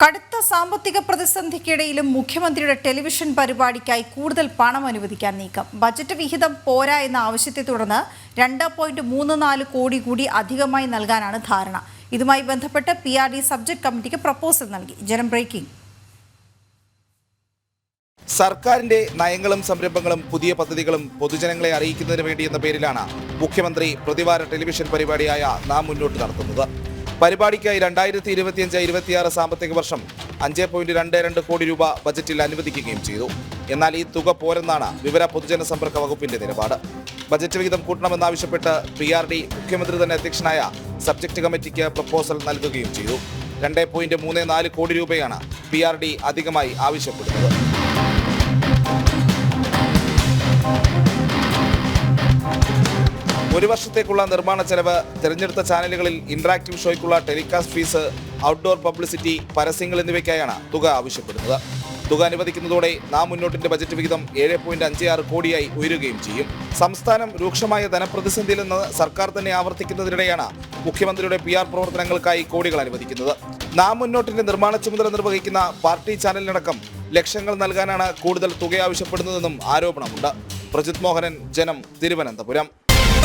കടുത്ത സാമ്പത്തിക പ്രതിസന്ധിക്കിടയിലും മുഖ്യമന്ത്രിയുടെ ടെലിവിഷൻ പരിപാടിക്കായി കൂടുതൽ പണം അനുവദിക്കാൻ നീക്കം. ബജറ്റ് വിഹിതം പോരാ എന്ന ആവശ്യത്തെ തുടർന്ന് രണ്ട് പോയിന്റ് മൂന്ന് നാല് കോടി കൂടി അധികമായി നൽകാനാണ് ധാരണ. ഇതുമായി ബന്ധപ്പെട്ട് പി ആർ ഡി സബ്ജക്ട് കമ്മിറ്റിക്ക് പ്രപ്പോസൽ നൽകി. ജനം ബ്രേക്കിംഗ്. സർക്കാരിന്റെ നയങ്ങളും സംരംഭങ്ങളും പുതിയ പദ്ധതികളും പൊതുജനങ്ങളെ അറിയിക്കുന്നതിന് വേണ്ടി എന്ന പേരിലാണ് മുഖ്യമന്ത്രി പ്രതിവാര ടെലിവിഷൻ പരിപാടിയായ നാം മുന്നോട്ട് നടത്തുന്നത്. പരിപാടിക്കായി രണ്ടായിരത്തി ഇരുപത്തിയഞ്ച് ഇരുപത്തിയാറ് സാമ്പത്തിക വർഷം അഞ്ച് പോയിന്റ് രണ്ട് രണ്ട് കോടി രൂപ ബജറ്റിൽ അനുവദിക്കുകയും ചെയ്തു. എന്നാൽ ഈ തുക പോരെന്നാണ് വിവര പൊതുജന സമ്പർക്ക വകുപ്പിന്റെ നിലപാട്. ബജറ്റ് വിഹിതം കൂട്ടണമെന്നാവശ്യപ്പെട്ട് പി ആർ ഡി മുഖ്യമന്ത്രി തന്നെ അധ്യക്ഷനായ സബ്ജക്ട് കമ്മിറ്റിക്ക് പ്രപ്പോസൽ നൽകുകയും ചെയ്തു. രണ്ട് പോയിന്റ് മൂന്ന് നാല് കോടി രൂപയാണ് പി ആർ ഡി അധികമായി ആവശ്യപ്പെടുന്നത്. ഒരു വർഷത്തേക്കുള്ള നിർമ്മാണ ചെലവ് തിരഞ്ഞെടുത്ത ചാനലുകളിൽ ഇന്ററാക്റ്റീവ് ഷോയ്ക്കുള്ള ടെലികാസ്റ്റ് ഫീസ് ഔട്ട്ഡോർ പബ്ലിസിറ്റി പരസ്യങ്ങൾ എന്നിവയ്ക്കായാണ് തുക ആവശ്യപ്പെടുന്നത്. തുക അനുവദിക്കുന്നതോടെ നാം മുന്നോട്ടിന്റെ ബജറ്റ് വിഹിതം ഏഴ് പോയിന്റ് അഞ്ച് ആറ് കോടിയായി ഉയരുകയും ചെയ്യും. സംസ്ഥാനം രൂക്ഷമായ ധനപ്രതിസന്ധിയിൽ നിന്ന് സർക്കാർ തന്നെ ആവർത്തിക്കുന്നതിനിടെയാണ് മുഖ്യമന്ത്രിയുടെ പി ആർ പ്രവർത്തനങ്ങൾക്കായി കോടികൾ അനുവദിക്കുന്നത്. നാം മുന്നോട്ടിന്റെ നിർമ്മാണ ചുമതല നിർവഹിക്കുന്ന പാർട്ടി ചാനലിനടക്കം ലക്ഷങ്ങൾ നൽകാനാണ് കൂടുതൽ തുക ആവശ്യപ്പെടുന്നതെന്നും ആരോപണമുണ്ട്. പ്രജിത് മോഹനൻ ജനം തിരുവനന്തപുരം.